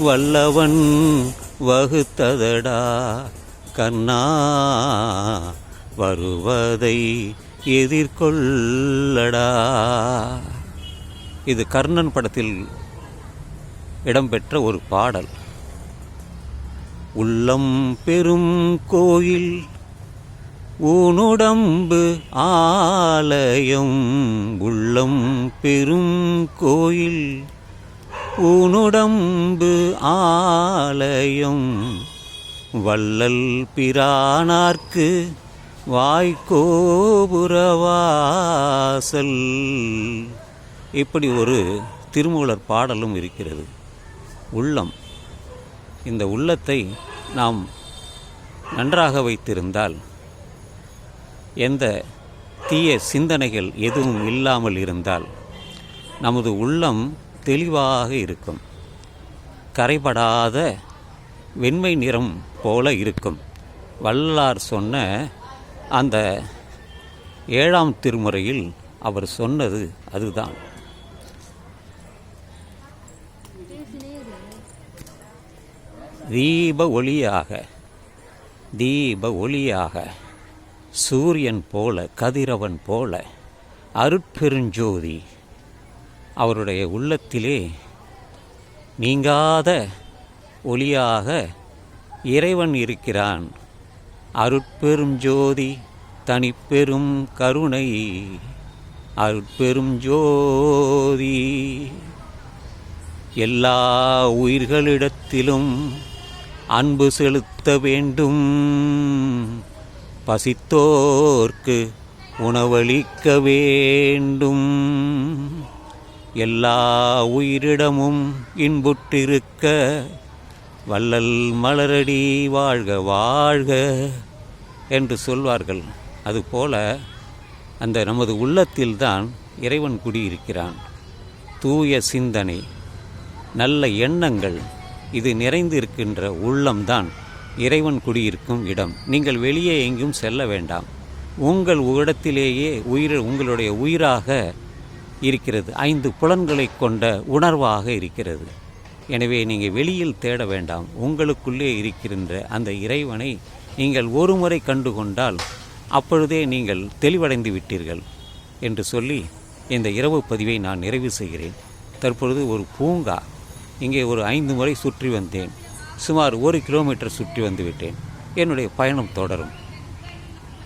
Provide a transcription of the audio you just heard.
வல்லவன் வகுத்ததடா கண்ணா வருவதை எதிர்கொள்ளடா. இது கர்ணன் படத்தில் இடம்பெற்ற ஒரு பாடல். உள்ளம் பெரும் கோயில் ஊனுடம்பு ஆலயம் உள்ளம் பெரும் கோயில் உனுடம்பு ஆலயம். வள்ளல் பிரானார்க்கு வாய்க்கோபுரவாசல். இப்படி ஒரு திருமூலர் பாடலும் இருக்கிறது. உள்ளம். இந்த உள்ளத்தை நாம் நன்றாக வைத்திருந்தால் எந்த தீய சிந்தனைகள் எதுவும் இல்லாமல் இருந்தால் நமது உள்ளம் தெளிவாக இருக்கும். கரைபடாத வெண்மை நிறம் போல இருக்கும். வள்ளலார் சொன்ன அந்த ஏழாம் திருமுறையில் அவர் சொன்னது அதுதான். தீப ஒளியாக தீப ஒளியாக சூரியன் போல கதிரவன் போல அருட்பெருஞ்சோதி அவருடைய உள்ளத்திலே நீங்காத ஒளியாக இறைவன் இருக்கிறான். அருட்பெரும் ஜோதி தனிப்பெரும் கருணை. அருட்பெரும் ஜோதி எல்லா உயிர்களிடத்திலும் அன்பு செலுத்த வேண்டும். பசித்தோர்க்கு உணவளிக்க வேண்டும். எல்லா உயிரிடமும் இன்புற்றிருக்க வள்ளல் மலரடி வாழ்க வாழ்க என்று சொல்வார்கள். அதுபோல அந்த நமது உள்ளத்தில்தான் இறைவன் குடியிருக்கிறான். தூய சிந்தனை நல்ல எண்ணங்கள் இது நிறைந்து இருக்கின்ற உள்ளம்தான் இறைவன் குடியிருக்கும் இடம். நீங்கள் வெளியே எங்கும் செல்ல வேண்டாம். உங்கள் இடத்திலேயே உயிர் உங்களுடைய உயிராக இருக்கிறது. ஐந்து புலன்களை கொண்ட உணர்வாக இருக்கிறது. எனவே நீங்கள் வெளியில் தேட வேண்டாம். உங்களுக்குள்ளே இருக்கின்ற அந்த இறைவனை நீங்கள் ஒரு முறை கண்டு கொண்டால் அப்பொழுதே நீங்கள் தெளிவடைந்து விட்டீர்கள் என்று சொல்லி இந்த இரவு பதிவை நான் நிறைவு செய்கிறேன். தற்பொழுது ஒரு பூங்கா. இங்கே ஒரு ஐந்து முறை சுற்றி வந்தேன். சுமார் ஒரு கிலோமீட்டர் சுற்றி வந்துவிட்டேன் என்னுடைய பயணம் தொடரும்.